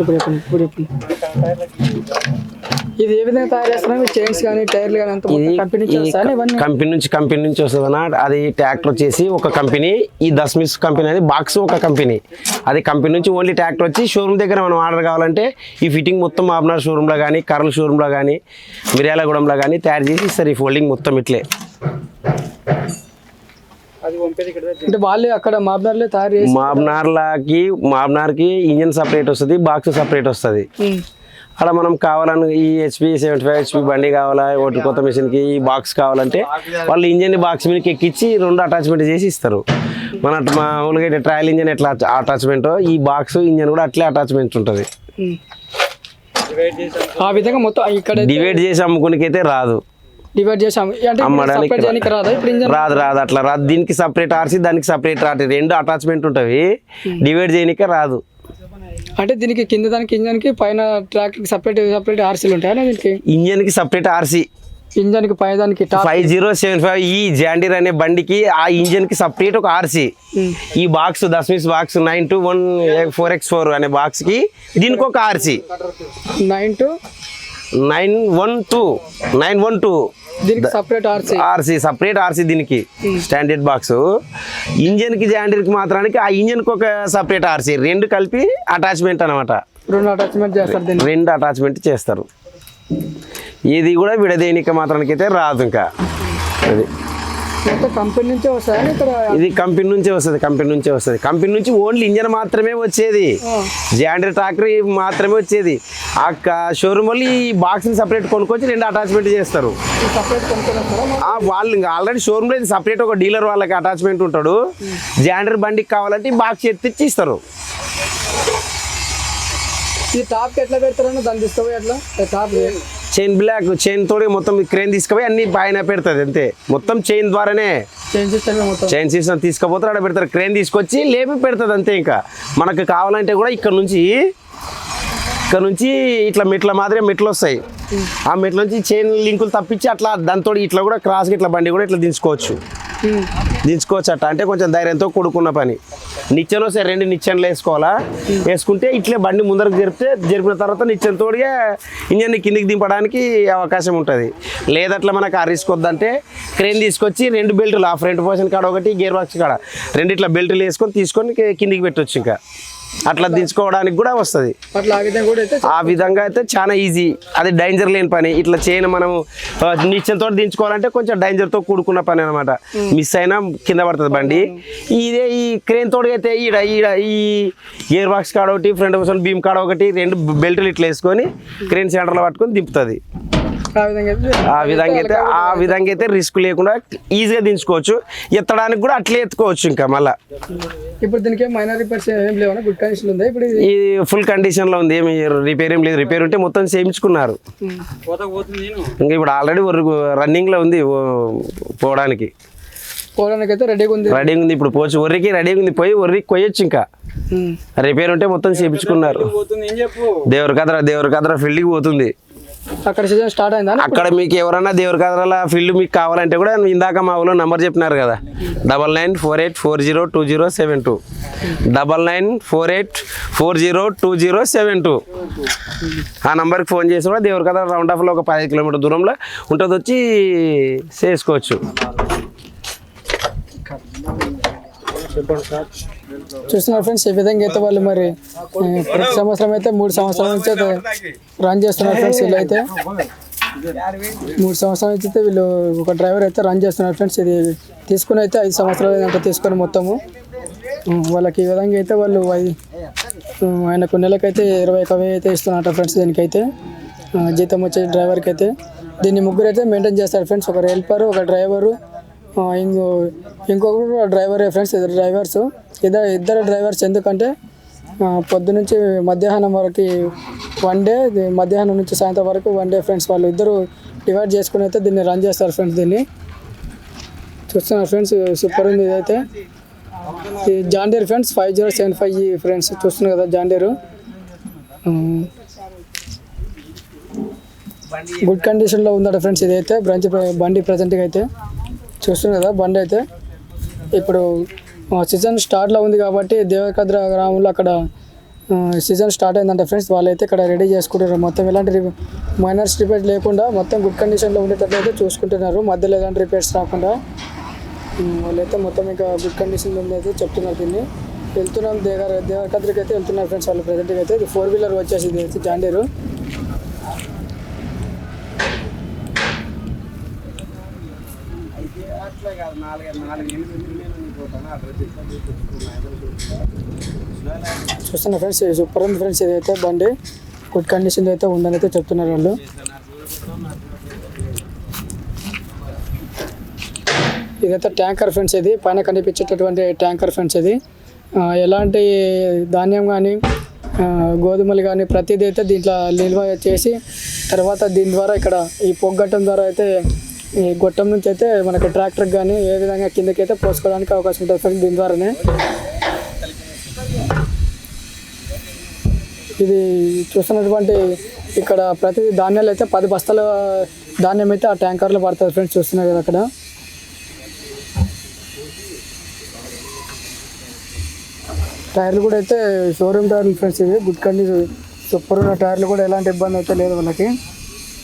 ఇప్పుడు ఇప్పుడు ఇది ఏ విధంగా తయారు చేస్తున్నారు? చైన్స్ కానీ టైర్లు కానీ అంత కంపెనీ నుంచి కంపెనీ నుంచి కంపెనీ నుంచి వస్తుంది అన్న. అది ట్రాక్టర్ వచ్చేసి ఒక కంపెనీ ఈ దస్మిస్ కంపెనీ అనేది బాక్స్ ఒక కంపెనీ. అది కంపెనీ నుంచి ఓన్లీ ట్రాక్టర్ వచ్చి షోరూమ్ దగ్గర మనం ఆర్డర్ కావాలంటే ఈ ఫిట్టింగ్ మొత్తం మాబ్నార్ షోరూంలో కానీ కర్ల షోరూంలో కానీ మిర్యాలగూడెంలో కానీ తయారు చేసి ఇస్తారు. ఈ ఫోల్డింగ్ మొత్తం ఇట్లే. అంటే వాళ్ళే అక్కడ మాబ్నర్లే తయారు చేసి మాబ్నార్లకి మాబ్నార్కి ఇంజన్ సపరేట్ వస్తుంది బాక్స్ సపరేట్ వస్తుంది. అలా మనం కావాలని ఈ హెచ్పి సెవెంటీ ఫైవ్ హెచ్పి బండి కావాలా ఒకటి కొత్త మిషన్కి ఈ బాక్స్ కావాలంటే వాళ్ళు ఇంజన్ బాక్స్ మీదకి ఎక్కించి రెండు అటాచ్మెంట్ చేసి ఇస్తారు మన మామూలుగా ట్రయల్ ఇంజన్ ఎట్లా అటాచ్మెంట్ ఈ బాక్స్ ఇంజన్ కూడా అట్లే అటాచ్మెంట్ ఉంటుంది. ఆ విధంగా మొత్తం ఇక్కడ డివైడ్ చేసి అమ్ముకునికి అయితే రాదు డివైడ్ చేసాము అంటే అమ్మడానికి సపరేట్ చేయడానికి రాదా? ఇప్పుడు ఇంజన్ రాదు రాదు అట్లా రాదు. దీనికి సపరేట్ ఆర్సి దానికి సపరేట్ ఆర్సి రెండు అటాచ్మెంట్ ఉంటుంది డివైడ్ చేయనికే రాదు. అంటే దీనికి కింద దానికి ఇంజన్కి పైన ట్రాక్టర్ సపరేట్ సపరేట్ ఆర్సీలు ఉంటాయా దీనికి? ఇంజన్కి సపరేట్ ఆర్సి ఇంజన్కి పై దానికి ఫైవ్ జీరో సెవెన్ ఫైవ్ ఈ జాండీర్ అనే బండికి ఆ ఇంజన్కి సపరేట్ ఒక ఆర్సి ఈ box దస్మిస్ box nine two one four X four అనే బాక్స్కి దీనికి ఒక RC nine two nine one two. Nine one two. Separate RC RC separate RC దీనికి. స్టాండర్డ్ బాక్స్ ఇంజన్కి జాండీర్కి మాత్రానికి ఆ ఇంజన్కి ఒక సపరేట్ ఆర్సీ రెండు కలిపి అటాచ్మెంట్ అనమాట రెండు అటాచ్మెంట్ చేస్తారు దీన్ని రెండు అటాచ్మెంట్ చేస్తారు. ఇది కూడా విడదేనిక మాత్రానికి అయితే రాదు ఇంకా. అది. కంపెనీ నుంచే ఇక్కడ ఇది కంపెనీ నుంచే వస్తుంది కంపెనీ నుంచే వస్తుంది. కంపెనీ నుంచి ఓన్లీ ఇంజన్ మాత్రమే వచ్చేది. జాండర్ ట్రాక్టర్ మాత్రమే వచ్చేది. ఆ షోరూమ్ వాళ్ళు ఈ బాక్స్ని సపరేట్ కొనుక్కొచ్చి రెండు అటాచ్మెంట్ చేస్తారు. వాళ్ళు ఇంకా ఆల్రెడీ షోరూమ్లో సపరేట్ ఒక డీలర్ వాళ్ళకి అటాచ్మెంట్ ఉంటాడు. జాండర్ బండికి కావాలంటే ఈ బాక్స్ ఎత్తిచ్చి ఇస్తారు ఈ టాప్ ఎట్లా పెడతారని దాన్ని తీసుకుపోయి ఎట్లా టాప్ చైన్ బ్లాక్ చైన్ తోడి మొత్తం క్రేన్ తీసుకుపోయి అన్ని పైన పెడుతుంది అంతే. మొత్తం చైన్ ద్వారానే. చైన్ సిస్టమ్ తీసుకుపోతారు అక్కడ పెడతారు. క్రేన్ తీసుకొచ్చి లేపి పెడుతుంది అంతే ఇంకా. మనకు కావాలంటే కూడా ఇక్కడ నుంచి ఇక్కడ నుంచి ఇట్లా మెట్ల మాదిరిగా మెట్లు వస్తాయి. ఆ మెట్ల నుంచి చైన్ లింకులు తప్పించి అట్లా దాంతో ఇట్లా కూడా క్రాస్ ఇట్లా బండి కూడా ఇట్లా దించుకోవచ్చు. దించుకోవచ్చట. దించుకోవచ్చు అట్ట అంటే కొంచెం ధైర్యంతో కూడుకున్న పని. నిచ్చెనో సరే రెండు నిచ్చెనలు వేసుకోవాలా? వేసుకుంటే ఇట్లే బండి ముందరకు జరిపితే జరిపిన తర్వాత నిచ్చెనతోడిగా ఇంజన్ని కిందికి దింపడానికి అవకాశం ఉంటుంది. లేదట్లా మనకు ఆ రిస్క్ వద్దంటే క్రేన్ తీసుకొచ్చి రెండు బెల్టులు ఆ ఫ్రంట్ పోర్షన్ కాడ ఒకటి గేర్ బాక్స్ కాడ రెండు ఇట్లా బెల్టులు వేసుకొని తీసుకొని కిందికి పెట్టొచ్చు ఇంకా. అట్లా దించుకోవడానికి కూడా వస్తుంది. ఆ విధంగా అయితే చాలా ఈజీ అది డేంజర్ లేని పని. ఇట్లా చేయను మనం నిత్యంతో దించుకోవాలంటే కొంచెం డేంజర్తో కూడుకున్న పని అనమాట మిస్ అయినా కింద పడుతుంది బండి. ఇదే ఈ క్రేన్ తోడు అయితే ఈడ ఈడ ఈ గేర్ బాక్స్ కాడ ఒకటి ఫ్రంట్ బీమ్ కాడ ఒకటి రెండు బెల్టులు ఇట్లా వేసుకొని క్రేన్ సెంటర్లో పట్టుకొని దింపుతుంది. ఆ విధంగా అయితే ఆ విధంగా అయితే రిస్క్ లేకుండా ఈజీగా దించుకోవచ్చు. ఎత్తడానికి కూడా అట్లే ఎత్తుకోవచ్చు ఇంకా మళ్ళీ. ఇప్పుడు దీనికి మైనర్ రిపేర్స్ ఏం లేవన్నా గుడ్ కండిషన్ ఉందా? ఇప్పుడు ఇది ఫుల్ కండిషన్లో ఉంది. ఏమి రిపేర్ ఏం లేదు. రిపేర్ ఉంటే మొత్తం చేయించుకున్నారు. ఇంకా ఇప్పుడు ఆల్రెడీ రన్నింగ్లో ఉంది ఓ- పోవడానికి. పోవడానికి అయితే రెడీగా ఉంది. రెడీగా ఉంది ఇప్పుడు పోవచ్చు. ఒర్రికి రెడీగా ఉంది. పోయి ఒర్రికి కొయ్యొచ్చు ఇంకా. రిపేర్ ఉంటే మొత్తం చేయించుకున్నారు. దేవర కదరా దేవర కదరా ఫీల్డ్కి పోతుంది. అక్కడ సీజన్ స్టార్ట్ అయిందా అక్కడ మీకు ఎవరన్నా దేవర కదరాల ఫీల్డ్ మీకు కావాలంటే కూడా ఇందాక మా ఊళ్ళో నంబర్ చెప్పినారు కదా. Double nine four eight four zero two zero seven two double nine four eight four zero two zero seven two ఆ నంబర్కి ఫోన్ చేసి కూడా దేవర కదర రౌండ్ ఆఫ్లో ఒక పది కిలోమీటర్ దూరంలో ఉంటుంది వచ్చి చేసుకోవచ్చు. చూస్తున్నారు ఫ్రెండ్స్ ఈ విధంగా అయితే వాళ్ళు మరి ప్రతి సంవత్సరం అయితే మూడు సంవత్సరాల నుంచి అయితే రన్ చేస్తున్నారు ఫ్రెండ్స్ వీళ్ళు అయితే. మూడు సంవత్సరాల నుంచి అయితే వీళ్ళు ఒక డ్రైవర్ అయితే రన్ చేస్తున్నారు ఫ్రెండ్స్. ఇది తీసుకుని అయితే ఐదు సంవత్సరాలు అంటే తీసుకొని మొత్తము. వాళ్ళకి ఈ విధంగా అయితే వాళ్ళు ఆయనకు నెలకైతే ఇరవై ఒక వెయ్యి అయితే ఇస్తున్నారట ఫ్రెండ్స్ దీనికైతే. జీతం వచ్చే డ్రైవర్కి అయితే. దీన్ని ముగ్గురు అయితే మెయింటైన్ చేస్తారు ఫ్రెండ్స్. ఒకరు హెల్పర్ ఒక డ్రైవరు ఇంకో ఇంకొకరు డ్రైవరే ఫ్రెండ్స్ ఇద్దరు డ్రైవర్స్. ఇద్దరు ఇద్దరు డ్రైవర్స్ ఎందుకంటే పొద్దునుంచి మధ్యాహ్నం వరకు వన్ డే మధ్యాహ్నం నుంచి సాయంత్రం వరకు వన్ డే ఫ్రెండ్స్ వాళ్ళు. ఇద్దరు డివైడ్ చేసుకుని అయితే దీన్ని రన్ చేస్తారు ఫ్రెండ్స్ దీన్ని. చూస్తున్నారు ఫ్రెండ్స్ సూపర్ ఉంది ఇదైతే. ఈ John Deere friends five zero seven five friends చూస్తున్నారు కదా జాండీరు. గుడ్ కండిషన్లో ఉందట ఫ్రెండ్స్ ఇదైతే బ్రంచ్ బండి ప్రజెంట్గా అయితే. చూస్తుంది కదా బండి అయితే? ఇప్పుడు సీజన్ స్టార్ట్లో ఉంది కాబట్టి దేవకద్ర గ్రామంలో అక్కడ సీజన్ స్టార్ట్ అయిందంట ఫ్రెండ్స్ వాళ్ళైతే ఇక్కడ రెడీ చేసుకుంటున్నారు. మొత్తం ఎలాంటి మైనర్స్ రిపేర్స్ లేకుండా మొత్తం గుడ్ కండిషన్లో ఉండేటట్టు అయితే చూసుకుంటున్నారు. మధ్యలో ఎలాంటి రిపేర్స్ రాకుండా. వాళ్ళైతే మొత్తం ఇంకా గుడ్ కండిషన్లో ఉందైతే చెప్తున్నారు దీన్ని. వెళ్తున్నాం దేవర దేవరకద్రికి అయితే వెళ్తున్నారు ఫ్రెండ్స్ వాళ్ళు ప్రజెంట్గా అయితే. ఇది ఫోర్ వీలర్ వచ్చేసి ఇది అయితే జాండీరు చూస్తున్నా ఫ్రెండ్స్ సూపర్ ఉంది ఫ్రెండ్స్ ఇదైతే బండి గుడ్ కండిషన్ అయితే ఉందని అయితే చెప్తున్నారు వాళ్ళు. ఇదైతే ట్యాంకర్ ఫ్రెండ్స్ ఇది. పైన కనిపించేటటువంటి ట్యాంకర్ ఫ్రెండ్స్ ఇది. ఎలాంటి ధాన్యం కానీ గోధుమలు కానీ ప్రతిదీ అయితే దీంట్లో నిల్వ చేసి తర్వాత దీని ద్వారా ఇక్కడ ఈ పొగ్గట్టం ద్వారా అయితే ఈ గొట్టం నుంచి అయితే మనకు ట్రాక్టర్ కానీ ఏ విధంగా కిందకి అయితే పోసుకోవడానికి అవకాశం ఉంటుంది ఫ్రెండ్స్ దీని ద్వారానే. ఇది చూస్తున్నటువంటి ఇక్కడ ప్రతి ధాన్యాలు అయితే పది బస్తాల ధాన్యం అయితే ఆ ట్యాంకర్లో పడుతుంది ఫ్రెండ్స్ చూస్తున్నారు కదా అక్కడ. టైర్లు కూడా అయితే షోరూమ్ టైర్లు ఫ్రెండ్స్ ఇవి. గుడ్ కండిషన్ సూపర్ ఉన్న టైర్లు కూడా ఎలాంటి ఇబ్బంది అయితే లేదు వాళ్ళకి.